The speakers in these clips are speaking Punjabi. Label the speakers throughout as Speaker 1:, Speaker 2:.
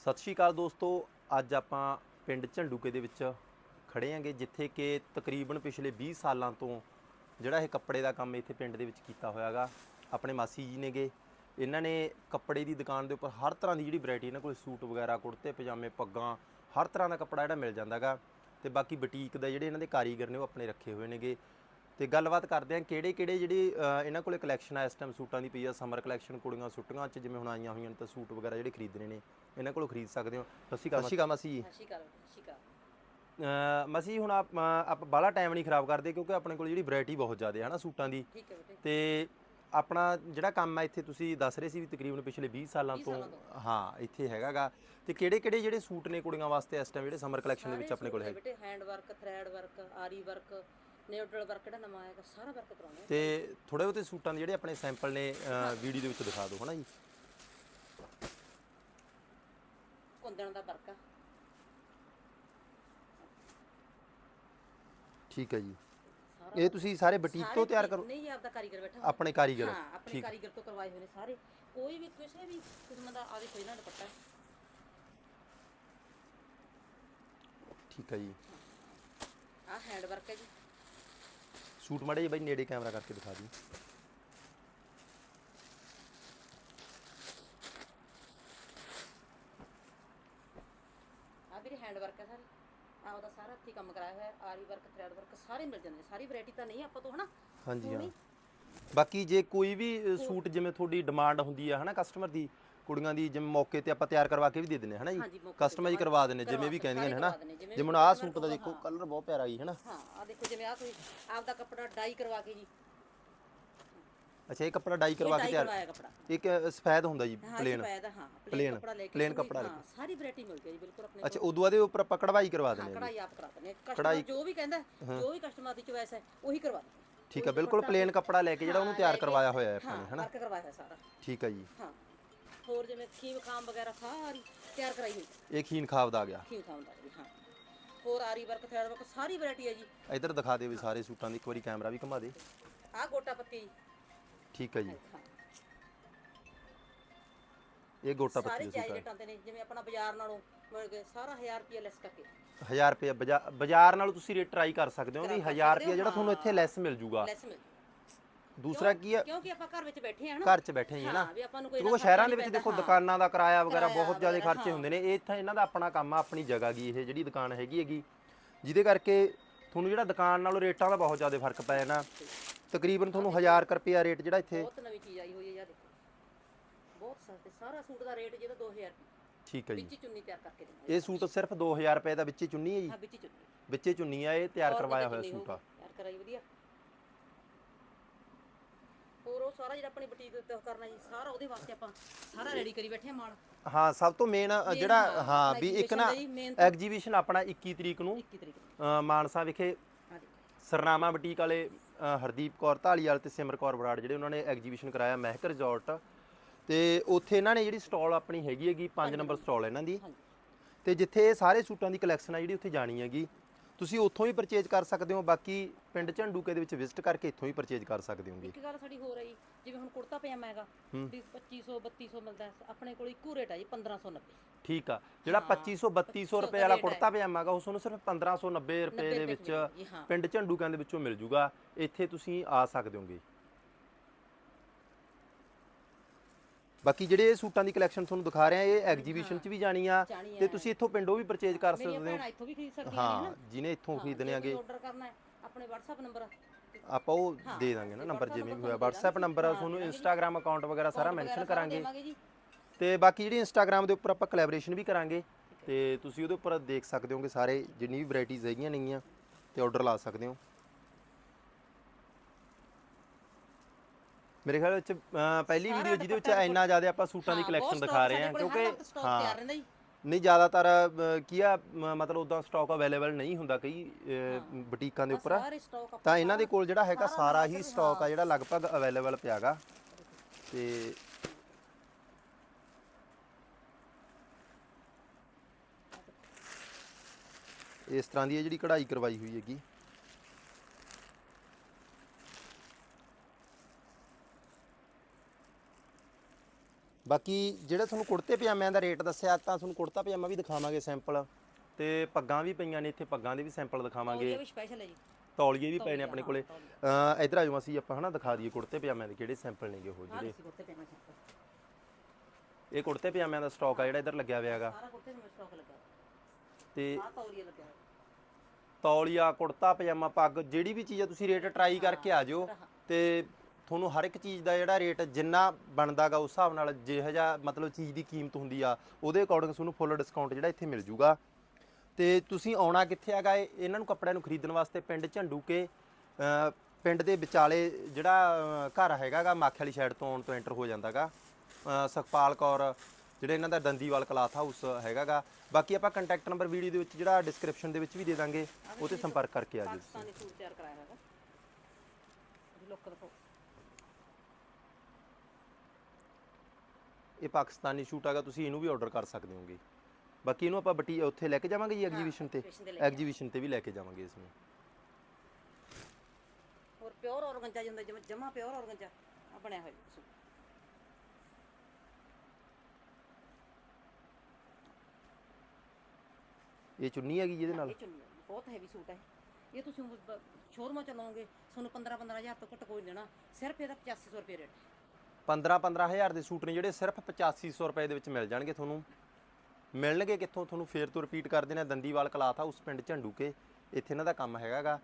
Speaker 1: ਸਤਿ ਸ਼੍ਰੀ ਅਕਾਲ ਦੋਸਤੋ, ਅੱਜ ਆਪਾਂ ਪਿੰਡ ਝੰਡੂਕੇ ਦੇ ਵਿੱਚ ਖੜੇ ਆਂਗੇ ਜਿੱਥੇ ਕਿ ਤਕਰੀਬਨ ਪਿਛਲੇ 20 ਸਾਲਾਂ ਤੋਂ ਜਿਹੜਾ ਇਹ ਕੱਪੜੇ ਦਾ ਕੰਮ ਇੱਥੇ ਪਿੰਡ ਦੇ ਵਿੱਚ ਕੀਤਾ ਹੋਇਆਗਾ। ਆਪਣੇ ਮਾਸੀ ਜੀ ਨੇਗੇ। ਇਹਨਾਂ ਨੇ ਕੱਪੜੇ ਦੀ ਦੁਕਾਨ ਦੇ ਉੱਪਰ ਹਰ ਤਰ੍ਹਾਂ ਦੀ ਜਿਹੜੀ ਵੈਰਾਈਟੀ, ਇਹਨਾਂ ਕੋਲ ਸੂਟ ਵਗੈਰਾ, ਕੁੜਤੇ, ਪਜਾਮੇ, ਪੱਗਾਂ, ਹਰ ਤਰ੍ਹਾਂ ਦਾ ਕੱਪੜਾ ਜਿਹੜਾ ਮਿਲ ਜਾਂਦਾਗਾ। ਤੇ ਬਾਕੀ ਬੁਟੀਕ ਦਾ ਜਿਹੜੇ ਇਹਨਾਂ ਦੇ ਕਾਰੀਗਰ ਨੇ ਉਹ ਆਪਣੇ ਰੱਖੇ ਹੋਏ ਨੇਗੇ। ਤੇ ਗੱਲਬਾਤ ਕਰਦੇ ਆ ਕਿਹੜੇ ਕਿਹੜੇ ਜਿਹੜੇ ਅ, ਇਹਨਾਂ ਕੋਲੇ ਕਲੈਕਸ਼ਨ ਆ ਇਸ ਟਾਈਮ ਸੂਟਾਂ ਦੀ ਪਈ ਆ ਸਮਰ ਕਲੈਕਸ਼ਨ ਕੁੜੀਆਂ ਸੁੱਟੀਆਂ ਚ ਜਿਵੇਂ ਹੁਣ ਆਈਆਂ ਹੋਈਆਂ ਨੇ ਤਾਂ ਸੂਟ ਵਗੈਰਾ ਜਿਹੜੇ ਖਰੀਦਣੇ ਨੇ ਇਹਨਾਂ ਕੋਲੋਂ ਖਰੀਦ ਸਕਦੇ ਹੋ। ਅਕਾਲ ਸਤਿ ਸ਼੍ਰੀ ਅਕਾਲ ਮਾਸੀ ਜੀ।
Speaker 2: ਸਤਿ ਸ਼੍ਰੀ ਅਕਾਲ ਸਤਿ ਸ਼੍ਰੀ ਅਕਾਲ।
Speaker 1: ਅ, ਮਾਸੀ ਹੁਣ ਆਪ ਆਪ ਬਾਲਾ ਟਾਈਮ ਨਹੀਂ ਖਰਾਬ ਕਰਦੇ ਕਿਉਂਕਿ ਆਪਣੇ ਕੋਲ ਜਿਹੜੀ ਵੈਰਾਈਟੀ ਬਹੁਤ ਜ਼ਿਆਦਾ ਹੈ ਹਨਾ ਸੂਟਾਂ ਦੀ।
Speaker 2: ਠੀਕ ਹੈ ਬੇਟੇ।
Speaker 1: ਤੇ ਆਪਣਾ ਜਿਹੜਾ ਕੰਮ ਆ ਇੱਥੇ ਤੁਸੀਂ ਦੱਸ ਰਹੇ ਸੀ ਵੀ ਤਕਰੀਬਨ ਪਿਛਲੇ 20 ਸਾਲਾਂ
Speaker 2: 20
Speaker 1: ਤੋਂ
Speaker 2: ਸਾਲਾਂ
Speaker 1: ਹਾਂ ਇੱਥੇ ਹੈਗਾਗਾ। ਤੇ ਕਿਹੜੇ ਕਿਹੜੇ ਜਿਹੜੇ ਸੂਟ ਨੇ ਕੁੜੀਆਂ ਵਾਸਤੇ ਇਸ ਟਾਈਮ ਜਿਹੜੇ ਸਮਰ ਕਲੈਕਸ਼ਨ ਦੇ ਵਿੱਚ ਆਪਣੇ ਕੋਲ ਹੈ
Speaker 2: ਬੇਟੇ hand work thread work aari work neutral work ਜਿਹੜਾ ਨਵਾਂ ਆਏਗਾ ਸਾਰਾ ਵਰਕ ਕਰਾਉਣਾ
Speaker 1: ਤੇ ਥੋੜੇ ਬਹੁਤੇ ਸੂਟਾਂ ਦੇ ਜਿਹੜੇ ਆਪਣੇ ਸੈਂਪਲ ਨੇ ਵੀਡੀਓ ਦੇ ਵਿੱਚ ਦਿਖਾ ਦਿਓ ਹਨਾ ਜੀ?
Speaker 2: ਕੁੰਦਣ ਦਾ ਵਰਕ ਆ।
Speaker 1: ਠੀਕ ਹੈ ਜੀ। ਇਹ ਤੁਸੀਂ ਸਾਰੇ ਬੁਟੀਕ ਤੋਂ ਤਿਆਰ ਕਰੋ।
Speaker 2: ਨਹੀਂ ਆਪਦਾ ਕਾਰੀਗਰ ਬੈਠਾ
Speaker 1: ਆਪਣੇ ਕਾਰੀਗਰ।
Speaker 2: ਹਾਂ ਆਪਣੇ ਕਾਰੀਗਰ ਤੋਂ ਕਰਵਾਏ ਹੋਏ ਨੇ ਸਾਰੇ। ਕੋਈ ਵੀ ਕਿਸੇ ਵੀ ਕਿਸਮ ਦਾ ਆਵੇ ਕੋਈ ਨਾ ਦੁਪੱਟਾ।
Speaker 1: ਠੀਕ ਹੈ ਜੀ।
Speaker 2: ਆ ਹੈਂਡ ਵਰਕ ਹੈ ਜੀ।
Speaker 1: ਸੂਟ ਮੜੇ ਬਾਈ ਨੇੜੇ ਕੈਮਰਾ ਕਰਕੇ ਦਿਖਾ ਦਿਓ।
Speaker 2: ਆ ਵੀਰੇ ਹੈਂਡ ਵਰਕ ਹੈ ਸਾਰੇ। ਆ ਉਹਦਾ ਸਾਰਾ ਹੱਥੀ ਕੰਮ ਕਰਾਇਆ ਹੋਇਆ ਹੈ ਆਰੀ ਵਰਕ ਥ੍ਰੈਡ ਵਰਕ ਸਾਰੇ ਮਿਲ ਜਾਂਦੇ ਨੇ। ਸਾਰੀ ਵੈਰਾਈਟੀ ਤਾਂ ਨਹੀਂ ਆਪਾਂ ਤੋਂ ਹਨਾ?
Speaker 1: ਹਾਂਜੀ ਹਾਂ। ਬਾਕੀ ਜੇ ਕੋਈ ਵੀ ਅ, ਸੂਟ ਜਿਵੇਂ ਤੁਹਾਡੀ ਡਿਮਾਂਡ ਹੁੰਦੀ ਆ ਹਨਾ ਕਸਟਮਰ ਦੀ ਕੁੜੀਆਂ ਦੀ ਜਿਵੇਂ ਮੌਕੇ ਤੇ ਆਪਾਂ ਤਿਆਰ ਕਰਵਾ ਕੇ ਵੀ ਦੇ ਹਾਂ ਹਨਾ ਜੀ? ਕਸਟਮਾਈਜ਼ ਕਰਵਾ
Speaker 2: ਕਰਵਾ
Speaker 1: ਜਿਵੇਂ ਵੀ ਕਹਿੰਦੀਆਂ ਨੇ ਹਨਾ?
Speaker 2: ਜਿਵੇਂ
Speaker 1: ਹੁਣ ਆਹ ਸੂਟ ਦਾ ਦੇਖੋ
Speaker 2: ਹਾਂ।
Speaker 1: ਕਲਰ ਬਹੁਤ ਪਿਆਰਾ ਜੀ ਹਨਾ?
Speaker 2: ਹਾਂ ਆ ਦੇਖੋ ਜਿਵੇਂ ਆ ਕੋਈ ਆਪਦਾ ਕੱਪੜਾ ਡਾਈ ਕਰਵਾ ਕੇ ਜੀ।
Speaker 1: ਅੱਛਾ ਇਹ ਕੱਪੜਾ ਡਾਈ ਕਰਵਾ ਕੇ ਤਿਆਰ ਇੱਕ ਸਫੈਦ ਹੁੰਦਾ ਜੀ
Speaker 2: ਹਾਂ
Speaker 1: ਪਲੇਨ
Speaker 2: ਸਫੈਦ ਹਾਂ
Speaker 1: plain,
Speaker 2: ਪਲੇਨ ਕੱਪੜਾ ਲੈ ਕੇ ਹਾਂ ਸਾਰੀ ਵੈਰਾਈਟੀ ਮਿਲ ਜਾਏਗੀ ਬਿਲਕੁਲ ਆਪਣੇ
Speaker 1: ਅੱਛਾ ਉਦੋਂ ਬਾਅਦ ਉੱਪਰ ਆਪਾਂ ਕਢਵਾਈ ਕਰਵਾ
Speaker 2: ਹਾਂ
Speaker 1: ਦਿੰਦੇ ਜੀ।
Speaker 2: ਕਢਾਈ ਆਪ ਕਰਾ ਦਿੰਦੇ ਹਾਂ।
Speaker 1: ਕਢਾਈ-
Speaker 2: ਜੋ ਵੀ ਕਹਿੰਦਾ ਹੈ, ਜੋ ਵੀ ਕਸਟਮਰ ਦੀ ਚੋਇਸ ਹੈ ਉਹੀ ਕਰਵਾ ਦਿੰਦੇ ਹਾਂ।
Speaker 1: ਠੀਕ ਹੈ
Speaker 2: ਕੋਈ
Speaker 1: ਬਿਲਕੁਲ
Speaker 2: ਦੁਪੱਟਾ
Speaker 1: ਪਲੇਨ ਕੱਪੜਾ ਲੈ ਕੇ ਜਿਹੜਾ ਉਹਨੂੰ
Speaker 2: ਹਾਂ,
Speaker 1: ਤਿਆਰ ਕਰਵਾਇਆ ਹੋਇਆ ਹੈ ਆਪਾਂ
Speaker 2: ਹਾਂ
Speaker 1: ਨੇ ਹਨਾ?
Speaker 2: ਵਰਕ ਕਰਵਾਇਆ ਹੈ ਸਾਰਾ।
Speaker 1: ਠੀਕ ਹੈ ਜੀ।
Speaker 2: ਹਾਂ। ਹੋਰ ਜਿਵੇਂ ਖੀਮ ਖਾਮ ਵਗੈਰਾ ਸਾਰੀ ਤਿਆਰ ਕਰਾਈ ਹੋਈ। ਹੈ।
Speaker 1: ਇਹ ਖੀਨ ਖਾਬ ਦਾ ਆ ਗਿਆ।
Speaker 2: ਖੀਮ ਖਾਮ ਦਾ ਵੀ ਹਾਂ। ਹੋਰ ਆਰੀ ਵਰਕ ਥ੍ਰੈਡ ਵਰਕ ਸਾਰੀ ਵੈਰਾਈਟੀ ਹੈ ਜੀ।
Speaker 1: ਇੱਧਰ ਦਿਖਾ ਦੇ ਵੀ ਸਾਰੇ ਸੂਟਾਂ ਦੀ ਇੱਕ ਵਾਰੀ ਕੈਮਰਾ ਵੀ ਘੁਮਾ ਦੇ।
Speaker 2: ਆਹ ਗੋਟਾ ਪੱਤੀ ਜੀ।
Speaker 1: ਠੀਕ ਹੈ ਜੀ।
Speaker 2: ਹਾਂ।
Speaker 1: ਇਹ ਗੋਟਾ
Speaker 2: ਸਾਰੇ
Speaker 1: ਪੱਤੀ ਦੇ
Speaker 2: ਜਾਇਜ਼
Speaker 1: ਸੂਟ
Speaker 2: ਰੇਟਾਂ ਤੇ ਨੇ ਜਿਵੇਂ ਆਪਣਾ ਬਾਜ਼ਾਰ ਨਾਲੋਂ ਮਿਲ ਗਏ ਸਾਰਾ 1000 ਰੁਪਏ ਲੈਸ ਕਰਕੇ।
Speaker 1: 1000 ਰੁਪਏ ਬਾਜ਼ਾਰ ਨਾਲੋਂ ਤੁਸੀਂ ਰੇਟ ਟਰਾਈ ਕਰ ਸਕਦੇ ਹੋ ਵੀ
Speaker 2: ਕਰ
Speaker 1: 1000
Speaker 2: ਸਕਦੇ
Speaker 1: ਰੁਪਏ
Speaker 2: ਹੋ,
Speaker 1: ਜਿਹੜਾ ਤੁਹਾਨੂੰ ਇੱਥੇ
Speaker 2: ਹਾਂ।
Speaker 1: ਲੈਸ ਮਿਲ ਜੂਗਾ।
Speaker 2: ਲੈਸ ਮਿਲ
Speaker 1: ਦੂਸਰਾ ਕੀ ਹੈ
Speaker 2: ਕਿਉਂਕਿ ਆਪਾਂ ਘਰ ਵਿੱਚ ਬੈਠੇ ਆ ਨਾ।
Speaker 1: ਘਰ 'ਚ ਬੈਠੇ ਹੀ ਨਾ।
Speaker 2: ਹਾਂ ਵੀ ਆਪਾਂ ਨੂੰ ਕੋਈ
Speaker 1: ਕਿਉਂਕਿ
Speaker 2: ਇੰਨਾ
Speaker 1: ਸ਼ਹਿਰਾਂ ਦੇ ਵਿੱਚ ਦੇਖੋ। ਦੁਕਾਨਾਂ ਦਾ ਕਿਰਾਇਆ ਵਗੈਰਾ ਬਹੁਤ ਜ਼ਿਆਦਾ ਖਰਚੇ। ਹੁੰਦੇ ਨੇ। ਇਹ ਇੱਥੇ ਇਹਨਾਂ ਦਾ ਆਪਣਾ ਕੰਮ ਆ ਆਪਣੀ ਜਗ੍ਹਾ ਗੀ ਇਹ ਜਿਹੜੀ ਦੁਕਾਨ ਹੈਗੀ ਹੈਗੀ। ਜਿਹਦੇ ਕਰਕੇ ਤੁਹਾਨੂੰ ਜਿਹੜਾ ਦੁਕਾਨ ਨਾਲੋਂ ਰੇਟਾਂ ਦਾ ਬਹੁਤ ਜ਼ਿਆਦਾ ਫ਼ਰਕ ਪੈ ਜਾਣਾ। ਤਕਰੀਬਨ ਤੁਹਾਨੂੰ 1000 ਕੁ ਰੁਪਿਆ ਰੇਟ ਜਿਹੜਾ ਇੱਥੇ
Speaker 2: ਬਹੁਤ ਨਵੀਂ ਚੀਜ਼ ਆਈ ਹੋਈ ਹੈ ਯਾਰ ਦੇਖੋ। ਬਹੁਤ ਸਸਤੇ ਸਾਰਾ ਸੂਟ ਦਾ ਰੇਟ ਜਿਹਦਾ 2000 ਰੁਪਏ
Speaker 1: ਠੀਕ ਹੈ ਜੀ।
Speaker 2: ਵਿੱਚ ਹੀ ਚੁੰਨੀ ਤਿਆਰ ਕਰਕੇ ਦਿੰਦੇ
Speaker 1: ਇਹ ਸੂਟ ਸਿਰਫ 2000 ਰੁਪਏ ਦਾ ਵਿੱਚ ਚੁੰਨੀ ਹੈ ਜੀ?
Speaker 2: ਹਾਂ ਵਿੱਚ ਹੀ ਚੁੰਨੀ।
Speaker 1: ਵਿੱਚ ਚੁੰਨੀ ਆ ਇਹ ਤਿਆਰ ਕਰਵਾਇਆ ਹੋਇਆ ਸੂਟ ਆ।
Speaker 2: ਤਿਆਰ ਕਰਾਈ ਵਧੀਆ। ਹੋਰ ਉਹ ਸਾਰਾ ਜਿਹੜਾ ਆਪਣੀ ਬੁਟੀਕ ਉੱਤੇ ਉਹ ਕਰਨਾ ਜੀ ਸਾਰਾ ਉਹਦੇ ਵਾਸਤੇ ਆਪਾਂ ਸਾਰਾ ਰੈਡੀ ਕਰੀ ਬੈਠੇ ਆ ਮਾਲ।
Speaker 1: ਹਾਂ ਸਭ ਤੋਂ ਮੇਨ ਜਿਹੜਾ
Speaker 2: ਹਾਂ,
Speaker 1: ਵੀ ਇੱਕ ਨਾ ਐਗਜੀਬਿਸ਼ਨ ਆਪਣਾ 21 ਤਰੀਕ ਨੂੰ
Speaker 2: 21 ਤਰੀਕ ਨੂੰ।
Speaker 1: ਅ, ਮਾਨਸਾ ਵਿਖੇ ਸਰਨਾਮਾ ਬੁਟੀਕ ਵਾਲੇ ਅ, ਹਰਦੀਪ ਕੌਰ ਢਾਲੀਵਾਲ ਤੇ ਸਿਮਰ ਕੌਰ ਬਰਾੜ ਜਿਹੜੇ ਉਹਨਾਂ ਨੇ ਐਗਜੀਬਿਸ਼ਨ ਕਰਾਇਆ ਮਹਿਕ ਰਿਜ਼ੋਰਟ ਤੇ ਉੱਥੇ ਇਹਨਾਂ ਨੇ ਜਿਹੜੀ ਸਟਾਲ ਆਪਣੀ ਹੈਗੀ ਹੈਗੀ 5 ਨੰਬਰ ਸਟਾਲ ਇਹਨਾਂ ਦੀ। ਤੇ ਜਿੱਥੇ ਇਹ ਸਾਰੇ ਸੂਟਾਂ ਦੀ ਕਲੈਕਸ਼ਨ ਆ ਜਿਹੜੀ ਉੱਥੇ ਜਾਣੀ ਹੈਗੀ। ਤੁਸੀਂ ਉੱਥੋਂ ਹੀ ਪਰਚੇਜ ਕਰ ਸਕਦੇ ਹੋ ਬਾਕੀ ਪਿੰਡ ਝੰਡੂਕੇ ਦੇ ਵਿੱਚ ਵਿਜ਼ਿਟ ਕਰਕੇ ਇੱਥੋਂ ਹੀ ਪਰਚੇਜ ਕਰ ਸਕਦੇ ਹੋਗੇ।
Speaker 2: ਇੱਕ ਗੱਲ ਸਾਡੀ ਹੋਰ ਹੈ ਜੀ ਜਿਵੇਂ ਹੁਣ ਕੁੜਤਾ ਪਜਾਮਾ ਹੈਗਾ ਵੀ 2500 3200 ਮਿਲਦਾ ਹੈ, ਆਪਣੇ ਕੋਲ ਇੱਕੋ ਰੇਟ ਹੈ ਜੀ 1590
Speaker 1: ਠੀਕ ਆ ਜਿਹੜਾ 2500 3200 ਰੁਪਏ ਵਾਲਾ ਕੁੜਤਾ ਪਜਾਮਾ ਹੈਗਾ ਉਸ ਨੂੰ ਸਿਰਫ 1590 ਰੁਪਏ ਦੇ ਵਿੱਚ। ਪਿੰਡ ਝੰਡੂਕਿਆਂ ਦੇ ਵਿੱਚੋਂ ਮਿਲ ਜੂਗਾ ਇੱਥੇ ਤੁਸੀਂ ਆ ਸਕਦੇ ਹੋਗੇ। ਬਾਕੀ ਜਿਹੜੇ ਇਹ ਸੂਟਾਂ ਦੀ ਕਲੈਕਸ਼ਨ ਤੁਹਾਨੂੰ ਦਿਖਾ ਰਹੇ ਆ ਇਹ ਐਗਜੀਬਿਸ਼ਨ 'ਚ ਵੀ ਜਾਣੀ ਆ
Speaker 2: ਜਾਣੀ
Speaker 1: ਤੇ
Speaker 2: ਆ।
Speaker 1: ਤੁਸੀਂ ਇੱਥੋਂ ਪਿੰਡੋਂ ਵੀ ਪਰਚੇਜ ਕਰ
Speaker 2: ਮੇਰੀਆਂ
Speaker 1: ਸਕਦੇ ਹੋ।
Speaker 2: ਭੈਣਾਂ ਇੱਥੋਂ ਵੀ ਖਰੀਦ ਸਕਦੀਆਂ ਨੇ
Speaker 1: ਹਾਂ
Speaker 2: ਹਨਾ?
Speaker 1: ਜਿਹਨੇ ਇੱਥੋਂ ਖਰੀਦਣੇ ਆਗੇ।
Speaker 2: ਆਰਡਰ ਕਰਨਾ ਹੈ ਆਪਣੇ WhatsApp ਨੰਬਰ
Speaker 1: ਆਪਾਂ ਉਹ ਦੇ ਦਾਂਗੇ ਨਾ ਨੰਬਰ ਜਿਵੇਂ ਵੀ ਹੋਇਆ WhatsApp ਨੰਬਰ ਆ ਤੁਹਾਨੂੰ Instagram ਅਕਾਊਂਟ ਵਗੈਰਾ ਸਾਰਾ ਮੈਂਸ਼ਨ ਕਰਾਂਗੇ।
Speaker 2: ਜੀ।
Speaker 1: ਤੇ ਬਾਕੀ ਜਿਹੜੀ Instagram ਦੇ ਉੱਪਰ ਆਪਾਂ ਕੋਲੈਬੋਰੇਸ਼ਨ ਵੀ ਕਰਾਂਗੇ ਤੇ ਤੁਸੀਂ ਉਹਦੇ ਉੱਪਰ ਦੇਖ ਸਕਦੇ ਹੋਗੇ ਸਾਰੇ ਜਿੰਨੀ ਵੀ ਵੈਰਾਈਟੀਆਂ ਹੈਗੀਆਂ ਨੇਗੀਆਂ ਤੇ ਆਰਡਰ ਲਾ ਸਕਦੇ ਹੋ। ਮੇਰੇ ਖਿਆਲ ਵਿੱਚ ਅਹ, ਪਹਿਲੀ ਵੀਡੀਓ ਜਿਹਦੇ ਵਿੱਚ ਇੰਨਾ ਜ਼ਿਆਦਾ ਆਪਾਂ ਸੂਟਾਂ ਦੀ
Speaker 2: ਹਾਂ,
Speaker 1: ਕਲੈਕਸ਼ਨ ਦਿਖਾ ਰਹੇ ਹਾਂ ਕਿਉਂਕਿ
Speaker 2: ਜੀ।
Speaker 1: ਨਹੀਂ ਜ਼ਿਆਦਾਤਰ ਅਹ, ਕੀ ਆ ਮ- ਮਤਲਬ ਉਦਾਂ ਸਟਾਕ ਅਵੇਲੇਬਲ ਨਹੀਂ ਹੁੰਦਾ ਕਈ ਅਹ, ਬੁਟੀਕਾਂ ਦੇ ਉੱਪਰ।
Speaker 2: ਸਾਰੇ ਸਟਾਕ
Speaker 1: ਤਾਂ ਇਹਨਾਂ ਦੇ ਕੋਲ ਜਿਹੜਾ ਹੈਗਾ ਸਾਰਾ ਹੀ ਸਟਾਕ ਆ ਜਿਹੜਾ ਲਗਭਗ ਅਵੇਲੇਬਲ ਪਿਆਗਾ। ਤੇ ਇਸ ਤਰ੍ਹਾਂ ਦੀ ਇਹ ਜਿਹੜੀ ਕਢਾਈ ਕਰਵਾਈ ਹੋਈ ਹੈਗੀ। ਬਾਕੀ ਜਿਹੜਾ ਤੁਹਾਨੂੰ ਕੁੜਤੇ ਪਜਾਮਿਆਂ ਦਾ ਰੇਟ ਦੱਸਿਆ ਤਾਂ ਤੁਹਾਨੂੰ ਕੁੜਤਾ ਪਜਾਮਾ ਵੀ ਦਿਖਾਵਾਂਗੇ ਸੈਂਪਲ ਤੇ ਪੱਗਾਂ ਵੀ ਪਈਆਂ ਨੇ ਇੱਥੇ ਪੱਗਾਂ ਦੇ ਵੀ ਸੈਂਪਲ ਦਿਖਾਵਾਂਗੇ।
Speaker 2: ਇਹ ਵੀ ਸਪੈਸ਼ਲ ਹੈ ਜੀ।
Speaker 1: ਤੌਲੀਏ ਵੀ ਪਏ ਨੇ ਆਪਣੇ ਕੋਲੇ। ਅ ਇਧਰ ਆਜੋ ਅਸੀਂ ਆਪਾਂ ਹਨਾ ਦਿਖਾ ਦਈਏ ਕੁੜਤੇ ਪਜਾਮਿਆਂ ਦੇ ਕਿਹੜੇ ਸੈਂਪਲ ਨੇਗੇ ਉਹ ਜਿਹੜੇ।
Speaker 2: ਦੇਖੀ ਕੁੜਤੇ ਪਜਾਮਾ ਸੈਂਪਲ
Speaker 1: ਇਹ ਕੁੜਤੇ ਪਜਾਮਿਆਂ ਦਾ ਸਟਾਕ ਆ ਜਿਹੜਾ ਇੱਧਰ ਲੱਗਿਆ ਹੋਇਆ ਹੈਗਾ।
Speaker 2: ਸਾਰਾ ਕੁੜਤੇ ਨੂੰ ਸਟਾਕ ਲੱਗਾ
Speaker 1: ਤੇ
Speaker 2: ਤੌਲੀਆ ਲੱਗਿਆ ਹੋਇਆ।
Speaker 1: ਤੌਲੀਆ ਕੁੜਤਾ ਪਜਾਮਾ ਪੱਗ ਜਿਹੜੀ ਵੀ ਚੀਜ਼ ਆ ਤੁਸੀਂ ਰੇਟ ਟਰਾਈ ਕਰਕੇ ਆ ਜਿਓ ਤੇ ਤੁਹਾਨੂੰ ਹਰ ਇੱਕ ਚੀਜ਼ ਦਾ ਜਿਹੜਾ ਰੇਟ ਜਿੰਨਾ ਬਣਦਾਗਾ ਉਸ ਹਿਸਾਬ ਨਾਲ ਜਿਹੋ ਜਿਹਾ ਮਤਲਬ ਚੀਜ਼ ਦੀ ਕੀਮਤ ਹੁੰਦੀ ਆ ਉਹਦੇ ਅਕੋਰਡਿੰਗ ਤੁਹਾਨੂੰ ਫੁੱਲ ਡਿਸਕਾਊਂਟ ਜਿਹੜਾ ਇੱਥੇ ਮਿਲ ਜੂਗਾ। ਤੇ ਤੁਸੀਂ ਆਉਣਾ ਕਿੱਥੇ ਹੈਗਾ ਇਹਨਾਂ ਨੂੰ ਕੱਪੜਿਆਂ ਨੂੰ ਖਰੀਦਣ ਵਾਸਤੇ ਪਿੰਡ ਝੰਡੂਕੇ ਅ, ਪਿੰਡ ਦੇ ਵਿਚਾਲੇ ਜਿਹੜਾ ਘਰ ਹੈਗਾਗਾ ਮਾਖੇ ਵਾਲੀ ਸਾਈਡ ਤੋਂ ਆਉਣ ਤੋਂ ਐਂਟਰ ਹੋ ਜਾਂਦਾਗਾ। ਅ, ਸੁਖਪਾਲ ਕੌਰ ਜਿਹੜੇ ਇਹਨਾਂ ਦਾ ਦੰਦੀਵਾਲ ਕਲਾਥ ਹਾਊਸ ਹੈਗਾਗਾ। ਬਾਕੀ ਆਪਾਂ ਕੰਟੈਕਟ ਨੰਬਰ ਵੀਡੀਓ ਦੇ ਵਿੱਚ ਜਿਹੜਾ ਡਿਸਕ੍ਰਿਪਸ਼ਨ ਦੇ ਵਿੱਚ ਵੀ ਦੇ ਦਾਂਗੇ ਉਹ ਤੇ ਸੰਪਰਕ ਕਰਕੇ ਆ ਜਿਓ
Speaker 2: ਪਾਕਿਸਤਾਨੀ ਸੂਟ ਤਿਆਰ ਕਰਾਇਆ ਹੈਗਾ ਜੀ ਲੋਕ
Speaker 1: ਇਹ ਪਾਕਿਸਤਾਨੀ ਸ਼ੂਟ ਹੈਗਾ ਤੁਸੀਂ ਇਹਨੂੰ ਵੀ ਆਰਡਰ ਕਰ ਸਕਦੇ ਹੋਗੇ। ਬਾਕੀ ਇਹਨੂੰ ਆਪਾਂ ਬਟੀ ਉੱਥੇ ਲੈ ਕੇ ਜਾਵਾਂਗੇ ਜੀ ਐਗਜੀਬਿਸ਼ਨ ਤੇ?
Speaker 2: exhibition ਤੇ ਲੈ
Speaker 1: ਐਗਜੀਬਿਸ਼ਨ ਤੇ ਵੀ ਲੈ ਕੇ ਜਾਵਾਂਗੇ ਇਸ ਨੂੰ।
Speaker 2: ਹੋਰ ਪਿਓਰ ਔਰਗੰਜਾ ਜਿਹਾ ਹੁੰਦਾ ਜਮਾ ਪਿਓਰ ਔਰਗੰਜਾ ਆ ਬਣਿਆ ਹੋਇਆ ਸੂਟ।
Speaker 1: ਇਹ ਚੁੰਨੀ ਹੈਗੀ ਜਿਹਦੇ ਨਾਲ?
Speaker 2: ਇਹ ਚੁੰਨੀ ਬਹੁਤ ਹੈਵੀ ਸੂਟ ਹੈ ਇਹ। ਤੁਸੀਂ ਸ਼ੋਰੂਮਾਂ ਚ ਲਓਗੇ ਤੁਹਾਨੂੰ 15 15000 ਤੋਂ ਘੱਟ ਕੋਈ ਨਹੀਂ ਦੇਣਾ। ਸਿਰਫ ਇਹਦਾ 8500 ਰੁਪਏ ਰੇਟ।
Speaker 1: 15 15000 ਦੇ ਸੂਟ ਨੇ ਜਿਹੜੇ ਸਿਰਫ 8500 ਰੁਪਏ ਦੇ ਵਿੱਚ ਮਿਲ ਜਾਣਗੇ ਤੁਹਾਨੂੰ। ਮਿਲਣਗੇ ਕਿੱਥੋਂ? ਤੁਹਾਨੂੰ ਫੇਰ ਤੋਂ ਰਿਪੀਟ ਕਰ ਦੇਣਾ ਦੰਦੀਵਾਲ ਕਲਾਥ ਹਾਊਸ ਪਿੰਡ ਝੰਡੂਕੇ ਇੱਥੇ ਇਹਨਾਂ ਦਾ ਕੰਮ ਹੈਗਾਗਾ।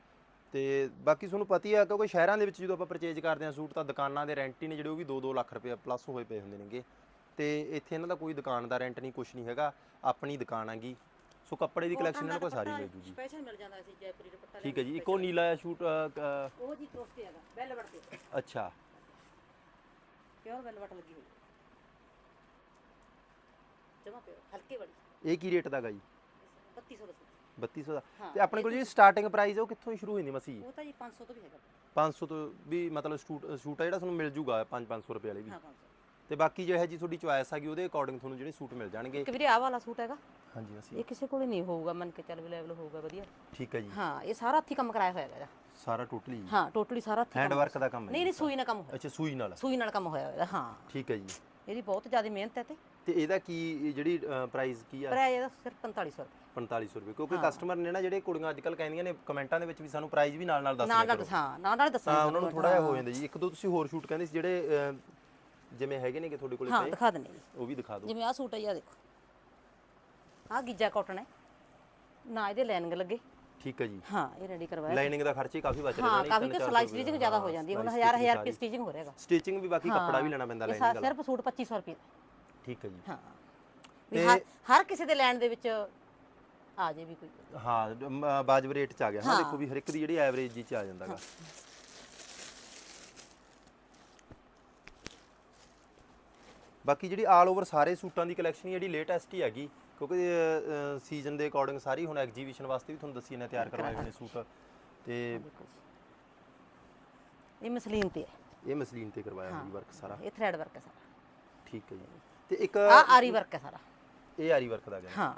Speaker 1: ਤੇ ਬਾਕੀ ਤੁਹਾਨੂੰ ਪਤਾ ਹੀ ਆ ਕਿਉਂਕਿ ਸ਼ਹਿਰਾਂ ਦੇ ਵਿੱਚ ਜਦੋਂ ਆਪਾਂ ਪਰਚੇਜ ਕਰਦੇ ਹਾਂ ਸੂਟ ਤਾਂ ਦੁਕਾਨਾਂ ਦੇ ਰੈਂਟ ਹੀ ਨੇ ਜਿਹੜੇ ਉਹ ਵੀ 2-2 ਲੱਖ ਰੁਪਏ ਪਲੱਸ ਹੋਏ ਪਏ ਹੁੰਦੇ ਨੇਗੇ। ਤੇ ਇੱਥੇ ਇਹਨਾਂ ਦਾ ਕੋਈ ਦੁਕਾਨ ਦਾ ਰੈਂਟ ਨਹੀਂ ਕੁਝ ਨਹੀਂ ਹੈਗਾ। ਆਪਣੀ ਦੁਕਾਨ ਹੈਗੀ। ਸੋ ਕੱਪੜੇ ਦੀ ਕਲੈਕਸ਼ਨ ਇਹਨਾਂ ਕੋਲ ਸਾਰੀ ਮਿਲ ਜੂਗੀ।
Speaker 2: ਸਪੈਸ਼ਲ ਮਿਲ ਜਾਂਦਾ ਸੀ ਜੈਪੁਰੀ ਦੁਪੱਟਾ
Speaker 1: ਠੀਕ ਹੈ ਜੀ ਇੱਕ ਨੀਲਾ ਸ਼ੂਟ
Speaker 2: ਉਹ ਜੀ ਕ੍ਰੋਸ ਤੇ ਹੈਗਾ ਵੈਲਵਟ ਤੇ
Speaker 1: ਅੱਛਾ।
Speaker 2: ਪਿਓਰ ਵੈਲਵਟ ਲੱਗੀ ਹੋਈ ਜਮਾ ਪਿਓਰ ਹਲਕੇ ਵਾਲੀ।
Speaker 1: ਇਹ ਕੀ ਰੇਟ ਦਾਗਾ ਜੀ?
Speaker 2: 3200 ਦਾ ਸੂਟ।
Speaker 1: 3200 ਦਾ।
Speaker 2: ਹਾਂ,
Speaker 1: ਤੇ ਆਪਣੇ ਕੋਲ ਜਿਹੜੀ ਸਟਾਰਟਿੰਗ ਪ੍ਰਾਈਸ ਹੈ ਉਹ ਕਿੱਥੋਂ ਸ਼ੁਰੂ ਹੋ ਜਾਂਦੀ ਮਸੀ?
Speaker 2: ਉਹ ਤਾਂ ਜੀ 500 ਤੋਂ ਵੀ ਹੈਗਾ।
Speaker 1: 500 ਤੋਂ ਵੀ ਮਤਲਬ ਸੂਟ ਸੂਟ ਆ ਜਿਹੜਾ ਤੁਹਾਨੂੰ ਮਿਲ ਜੂਗਾ 5-500 ਰੁਪਏ ਵਾਲੇ ਵੀ।
Speaker 2: ਹਾਂ 500
Speaker 1: ਤੇ ਬਾਕੀ ਜੋ ਹੈ ਜੀ ਤੁਹਾਡੀ ਚੁਆਇਸ ਹੈਗੀ ਉਹਦੇ ਅਕੋਰਡਿੰਗ ਤੁਹਾਨੂੰ ਜਿਹੜੇ ਸੂਟ ਮਿਲ ਜਾਣਗੇ।
Speaker 2: ਇੱਕ ਵੀਰੇ ਆਹ ਵਾਲਾ ਸੂਟ ਹੈਗਾ।
Speaker 1: ਹਾਂਜੀ ਅਸੀਂ
Speaker 2: ਇਹ ਕਿਸੇ ਕੋਲੇ ਨਹੀਂ ਹੋਊਗਾ ਮੰਨ ਕੇ ਚੱਲ ਵੀ ਲੈਵਲ ਹੋਊਗਾ ਵਧੀਆ।
Speaker 1: ਠੀਕ ਹੈ ਜੀ।
Speaker 2: ਹਾਂ ਇਹ ਸਾਰਾ ਹੱਥੀ ਕੰਮ ਕਰਾਇਆ ਹੋਇਆ ਹੈਗਾ
Speaker 1: ਸਾਰਾ ਟੋਟਲੀ?
Speaker 2: ਹਾਂ ਟੋਟਲੀ ਸਾਰਾ ਹੱਥੀ
Speaker 1: ਹੈਂਡ
Speaker 2: ਕੰਮ
Speaker 1: ਵਰਕ ਦਾ ਕੰਮ ਹੈ
Speaker 2: ਨਹੀਂ ਨਹੀਂ ਸੂਈ ਨਾਲ ਕੰਮ ਹੋਇਆ।
Speaker 1: ਅੱਛਾ ਸੂਈ ਨਾਲ।
Speaker 2: ਸੂਈ ਨਾਲ ਕੰਮ ਹੋਇਆ ਹੋਇਆ ਹਾਂ।
Speaker 1: ਠੀਕ ਹੈ ਜੀ।
Speaker 2: ਇਹਦੀ ਬਹੁਤ ਜ਼ਿਆਦਾ ਮਿਹਨਤ ਹੈ ਤੇ।
Speaker 1: ਤੇ ਇਹਦਾ ਕੀ ਇਹ ਜਿਹੜੀ ਪ੍ਰਾਈਸ ਕੀ ਆ?
Speaker 2: ਪਰ ਇਹਦਾ ਸਿਰਫ 4500 ਰੁਪਏ।
Speaker 1: 4500 ਰੁਪਏ। ਕਿਉਂਕਿ ਕਸਟਮਰ ਨੇ ਨਾ ਜਿਹੜੇ ਕੁੜੀਆਂ ਅੱਜ ਕੱਲ ਕਹਿੰਦੀਆਂ ਨੇ ਕਮੈਂਟਾਂ ਦੇ ਵਿੱਚ ਵੀ ਸਾਨੂੰ ਪ੍ਰਾਈਸ ਵੀ ਨਾਲ ਨਾਲ ਦੱਸ
Speaker 2: ਨਾਲ ਨਾਲ
Speaker 1: ਕਰੋ
Speaker 2: ਹਾਂ ਨਾਲ ਨਾਲ ਦੱਸਾਂ
Speaker 1: ਤਾਂ ਉਹਨਾਂ ਨੂੰ ਥੋੜਾ ਜਿਹਾ ਹੋ ਜਾਂਦਾ ਜੀ। ਇੱਕ ਦੋ ਤੁਸੀਂ ਹੋਰ ਸ਼ੂਟ ਕਹਿੰਦੇ ਸੀ ਜਿਹੜੇ ਅਹ, ਜਿਵੇਂ ਹੈਗੇ ਨੇ ਕਿ ਤੁਹਾਡੇ ਕੋਲੇ
Speaker 2: ਹਾਂ
Speaker 1: ਪਏ
Speaker 2: ਦਿਖਾ ਦਿੰਦੇ ਜੀ।
Speaker 1: ਉਹ ਵੀ ਦਿਖਾ ਦਿਓ।
Speaker 2: ਜਿਵੇਂ ਆਹ ਸੂਟ ਹੈ ਜੀ ਆਹ ਦੇਖੋ। ਆਹ ਗਿੱਜਾ ਕਾਟਨ ਹੈ। ਨਾ ਇਹਦੇ ਲਾਈਨਿੰਗ ਲੱਗੇ।
Speaker 1: ਠੀਕ ਹੈ ਜੀ।
Speaker 2: ਹਾਂ ਇਹ ਰੈਡੀ ਕਰਵਾਇਆ
Speaker 1: ਲਾਈਨਿੰਗ ਦਾ ਖਰਚ ਹੀ ਕਾਫੀ ਬਚ ਰਿਹਾ
Speaker 2: ਹਾਂ ਕਾਫੀ ਕਿ ਸਲਾਈ ਸਟਿਚਿੰਗ ਜ਼ਿਆਦਾ ਹੋ ਜਾਂਦੀ ਹੈ। ਹੁਣ ਹਜ਼ਾਰ ਹਜ਼ਾਰ ਰੁਪਏ ਸਟਿਚਿੰਗ ਹੋ ਰਿਹਾਗਾ।
Speaker 1: ਸਟਿਚਿੰਗ ਵੀ ਬਾਕੀ ਕੱਪੜਾ ਵੀ ਲੈਣਾ ਪੈਂਦਾ ਲਾਈਨਿੰਗ ਦਾ
Speaker 2: ਸਿਰਫ ਸੂਟ 2500 ਰੁਪਏ
Speaker 1: ਠੀਕ ਹੈ ਜੀ।
Speaker 2: ਹਾਂ। ਵੀ ਹਰ ਕਿਸੇ ਦੇ ਲੈਣ ਦੇ ਵਿੱਚ ਆ ਜੇ ਵੀ ਕੋਈ।
Speaker 1: ਹਾਂ ਵਾਜਬ ਰੇਟ ਚ ਆ ਗਿਆ। ਹਾਂ
Speaker 2: ਹਾਂ।
Speaker 1: ਦੇਖੋ ਵੀ ਹਰ ਇੱਕ ਦੀ ਜਿਹੜੀ ਐਵਰੇਜ ਜੀ ਚ ਆ ਜਾਂਦਾਗਾ। ਬਾਕੀ ਜਿਹੜੀ ਆਲ ਓਵਰ ਸਾਰੇ ਸੂਟਾਂ ਦੀ ਕਲੈਕਸ਼ਨ ਜਿਹੜੀ ਲੇਟੈਸਟ ਹੀ ਹੈਗੀ। ਕਿਉਂਕਿ ਸੀਜ਼ਨ ਦੇ ਅਕੋਰਡਿੰਗ ਸਾਰੀ ਹੁਣ ਐਗਜੀਬਿਸ਼ਨ ਵਾਸਤੇ ਵੀ ਤੁਹਾਨੂੰ ਦੱਸੀ ਨੇ ਤਿਆਰ ਕਰਵਾਏ ਹੋਏ ਨੇ ਸੂਟ। ਤੇ
Speaker 2: ਇਹ ਮਸਲੀਨ ਤੇ ਹੈ।
Speaker 1: ਇਹ ਮਸਲੀਨ ਤੇ ਕਰਵਾਇਆ ਹੋਇਆ ਵਰਕ ਸਾਰਾ।
Speaker 2: ਇਹ ਥ੍ਰੈਡ ਵਰਕ ਹੈ ਸਾਰਾ।
Speaker 1: ਠੀਕ ਹੈ ਜੀ। ਤੇ ਇੱਕ
Speaker 2: ਆ ਆਰੀ ਵਰਕ ਹੈ ਸਾਰਾ।
Speaker 1: ਇਹ ਆਰੀ ਵਰਕ ਦਾ ਗਿਆ
Speaker 2: ਹਾਂ।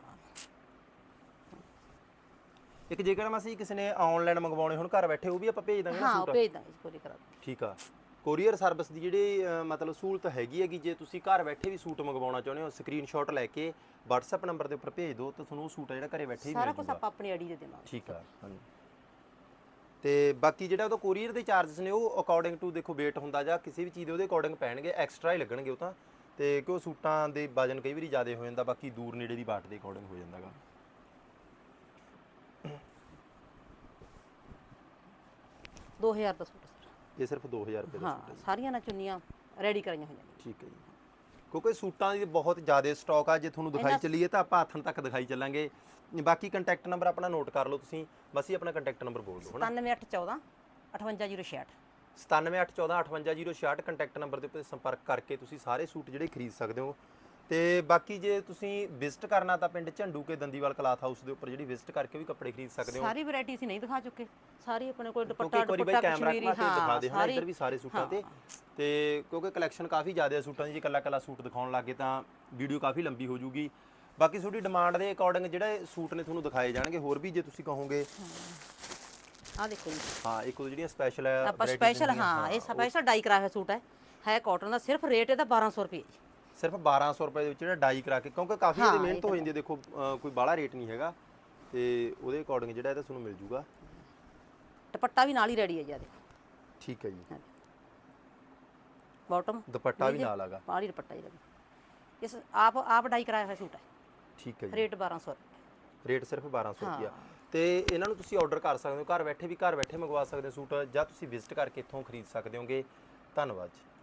Speaker 1: ਇੱਕ ਜੇਕਰ ਅਸੀਂ ਕਿਸੇ ਨੇ ਆਨਲਾਈਨ ਮੰਗਵਾਉਣੇ ਹੁਣ ਘਰ ਬੈਠੇ ਉਹ ਵੀ ਆਪਾਂ ਭੇਜ ਦਾਂਗੇ ਨਾ
Speaker 2: ਹਾਂ ਉਹ
Speaker 1: ਸੂਟ?
Speaker 2: ਭੇਜ ਦਾਂਗੇ ਕਰਾ ਦਾਂਗੇ।
Speaker 1: ਠੀਕ ਆ। ਕੋਰੀਅਰ ਸਰਵਿਸ ਦੀ ਜਿਹੜੀ ਅ, ਮਤਲਬ ਸਹੂਲਤ ਹੈਗੀ ਹੈਗੀ ਜੇ ਤੁਸੀਂ ਘਰ ਬੈਠੇ ਵੀ ਸੂਟ ਮੰਗਵਾਉਣਾ ਚਾਹੁੰਦੇ ਹੋ ਸਕਰੀਨਸ਼ਾਟ ਲੈ ਕੇ WhatsApp ਨੰਬਰ ਦੇ ਉੱਪਰ ਭੇਜ ਦਿਓ ਤਾਂ ਤੁਹਾਨੂੰ ਉਹ ਸੂਟ ਆ ਜਿਹੜਾ ਘਰੇ ਬੈਠੇ ਹੀ
Speaker 2: ਸਾਰਾ
Speaker 1: ਮਿਲ
Speaker 2: ਕੁਝ
Speaker 1: ਜੂਗਾ।
Speaker 2: ਆਪਾਂ ਆਪਣੀ ਆਈਡੀ ਦੇ ਦੇਵਾਂਗੇ।
Speaker 1: ਠੀਕ ਆ ਹਾਂਜੀ। ਤੇ ਬਾਕੀ ਜਿਹੜਾ ਉਹਦਾ ਕੋਰੀਅਰ ਦੇ ਚਾਰजेस ਨੇ ਉਹ ਅਕੋਰਡਿੰਗ ਟੂ ਦੇਖੋ weight ਹੁੰਦਾ ਜਾਂ ਕਿਸੇ ਵੀ ਚੀਜ਼ ਦੇ ਉਹਦੇ ਅਕੋਰਡਿੰਗ ਪੈਣਗੇ ਐਕਸਟਰਾ ਹੀ ਲੱਗਣਗੇ ਉਹ ਤਾਂ। ਤੇ ਕਿਉਂ ਸੂਟਾਂ ਦੇ ਵਜਨ ਕਈ ਵਾਰੀ ਜ਼ਿਆਦਾ ਹੋ ਜਾਂਦਾ ਬਾਕੀ ਦੂਰ ਨੇੜੇ ਦੀ ਬਾਟ ਦੇ ਅਕੋਰਡਿੰਗ ਹੋ ਜਾਂਦਾਗਾ
Speaker 2: 2000 ਦਾ ਸੂਟ
Speaker 1: ਇਹ ਸਿਰਫ 2000 ਰੁਪਏ ਦਾ
Speaker 2: ਹਾਂ ਸਾਰੀਆਂ ਨਾ ਚੁੰਨੀਆਂ ਰੈਡੀ ਕਰਾਈਆਂ ਹੋਈਆਂ ਨੇ।
Speaker 1: ਠੀਕ ਹੈ ਜੀ। ਕਿਉਂਕਿ ਸੂਟਾਂ ਦੀ ਬਹੁਤ ਜ਼ਿਆਦਾ ਸਟਾਕ ਆ ਜੇ ਤੁਹਾਨੂੰ ਦਿਖਾਈ ਚੱਲੀਏ ਤਾਂ ਆਪਾਂ ਹੱਥਾਂ ਤੱਕ ਦਿਖਾਈ ਚੱਲਾਂਗੇ। ਬਾਕੀ ਕੰਟੈਕਟ ਨੰਬਰ ਆਪਣਾ ਨੋਟ ਕਰ ਲਓ ਤੁਸੀਂ ਬਸ ਹੀ ਆਪਣਾ ਕੰਟੈਕਟ ਨੰਬਰ ਬੋਲ ਦਿਓ ਹਨਾ?
Speaker 2: 97814 58066
Speaker 1: 9781450066 ਕੰਟੈਕਟ ਨੰਬਰ ਦੇ ਉੱਤੇ ਸੰਪਰਕ ਕਰਕੇ ਤੁਸੀਂ ਸਾਰੇ ਸੂਟ ਜਿਹੜੇ ਖਰੀਦ ਸਕਦੇ ਹੋ ਤੇ ਬਾਕੀ ਜੇ ਤੁਸੀਂ ਵਿਜ਼ਿਟ ਕਰਨਾ ਤਾਂ ਪਿੰਡ ਝੰਡੂ ਕੇ ਦੰਦੀਵਾਲ ਕਲਾਥ ਹਾਊਸ ਦੇ ਉੱਪਰ ਜਿਹੜੀ ਵਿਜ਼ਿਟ ਕਰਕੇ ਵੀ ਕੱਪੜੇ ਖਰੀਦ ਸਕਦੇ ਹੋ।
Speaker 2: ਸਾਰੀ ਵੈਰਾਈਟੀ ਅਸੀਂ ਨਹੀਂ ਦਿਖਾ ਚੁੱਕੇ। ਸਾਰੀ ਆਪਣੇ ਕੋਲ ਦੁਪੱਟਾ ਦੁਪੱਟਾ ਕਸ਼ਮੀਰੀ
Speaker 1: ਕੇ ਦਿਖਾ ਦੇ
Speaker 2: ਸਾਰੀ
Speaker 1: ਇੱਧਰ ਵੀ ਸਾਰੇ ਸੂਟਾਂ ਤੇ। ਤੇ ਕਿਉਂਕਿ ਕਲੈਕਸ਼ਨ ਕਾਫੀ ਜ਼ਿਆਦਾ ਹੈ ਸੂਟਾਂ ਦੀ ਜੇ ਕੱਲਾ ਕੱਲਾ ਸੂਟ ਦਿਖਾਉਣ ਲੱਗੇ ਤਾਂ ਵੀਡੀਓ ਕਾਫੀ ਲੰਬੀ ਹੋ ਜੂਗੀ ਬਾਕੀ ਤੁਹਾਡੀ ਡਿਮਾਂਡ ਦੇ ਅਕੋਰਡਿੰਗ ਜਿਹੜੇ ਸੂਟ ਨੇ ਤੁਹਾਨੂੰ ਦਿਖਾਏ ਜਾਣਗੇ ਹੋਰ ਵੀ ਜੇ ਤੁਸੀਂ ਕਹੋਗੇ।
Speaker 2: ਆ ਦੇਖੋ ਜੀ।
Speaker 1: ਹਾਂ ਇੱਕ ਉਹ ਜਿਹੜੀਆਂ ਸਪੈਸ਼ਲ ਹੈ
Speaker 2: ਆਪਾਂ ਸਪੈਸ਼ਲ ਹਾਂ ਇਹ ਸਪੈਸ਼ਲ ਡਾਈ ਕਰਾਇਆ ਸੂਟ ਹੈ। ਹੈ ਕਾਟਨ ਦਾ ਸਿਰਫ ਰੇਟ ਇਹਦਾ 1200 ਰੁਪਏ ਜੀ।
Speaker 1: ਸਿਰਫ 1200 ਰੁਪਏ ਦੇ ਵਿੱਚ ਜਿਹੜਾ ਡਾਈ ਕਰਾ ਕੇ ਕਿਉਂਕਿ ਕਾਫੀ ਇਹਦੀ
Speaker 2: ਇਹ
Speaker 1: ਮਿਹਨਤ
Speaker 2: ਤਾਂ
Speaker 1: ਹੋ ਜਾਂਦੀ ਹੈ ਦੇਖੋ ਕੋਈ ਬਾਹਲਾ ਰੇਟ ਨਹੀਂ ਹੈਗਾ ਤੇ ਉਹਦੇ ਅਕੋਰਡਿੰਗ ਜਿਹੜਾ ਇਹਦਾ ਤੁਹਾਨੂੰ ਮਿਲ ਜੂਗਾ।
Speaker 2: ਦੁਪੱਟਾ ਵੀ ਨਾਲ ਹੀ ਰੈਡੀ ਹੈ ਜੀ ਆ ਦੇਖੋ।
Speaker 1: ਠੀਕ ਹੈ ਜੀ।
Speaker 2: ਬਾਟਮ
Speaker 1: ਦੁਪੱਟਾ ਵੀ ਨਾਲ ਆਗਾ
Speaker 2: ਬਾਹਲੀ ਦੁਪੱਟਾ ਹੀ ਰੈਡੀ ਇਸ ਆਪ ਆਪ ਡਾਈ ਕਰਾਇਆ ਹੋਇਆ ਸੂਟ ਹੈ।
Speaker 1: ਠੀਕ ਹੈ ਜੀ।
Speaker 2: ਰੇਟ 1200 ਰੁਪਏ।
Speaker 1: ਰੇਟ ਸਿਰਫ 1200 ਰੁਪਿਆ ਤੇ ਇਹਨਾਂ ਨੂੰ ਤੁਸੀਂ ਆਰਡਰ ਕਰ ਸਕਦੇ ਹੋ। ਘਰ ਬੈਠੇ ਵੀ ਘਰ ਬੈਠੇ ਮੰਗਵਾ ਸਕਦੇ ਹੋ ਸੂਟ ਜਾਂ ਤੁਸੀਂ ਵਿਜ਼ਿਟ ਕਰਕੇ ਇੱਥੋਂ ਖਰੀਦ ਸਕਦੇ ਹੋਗੇ। ਧੰਨਵਾਦ ਜੀ।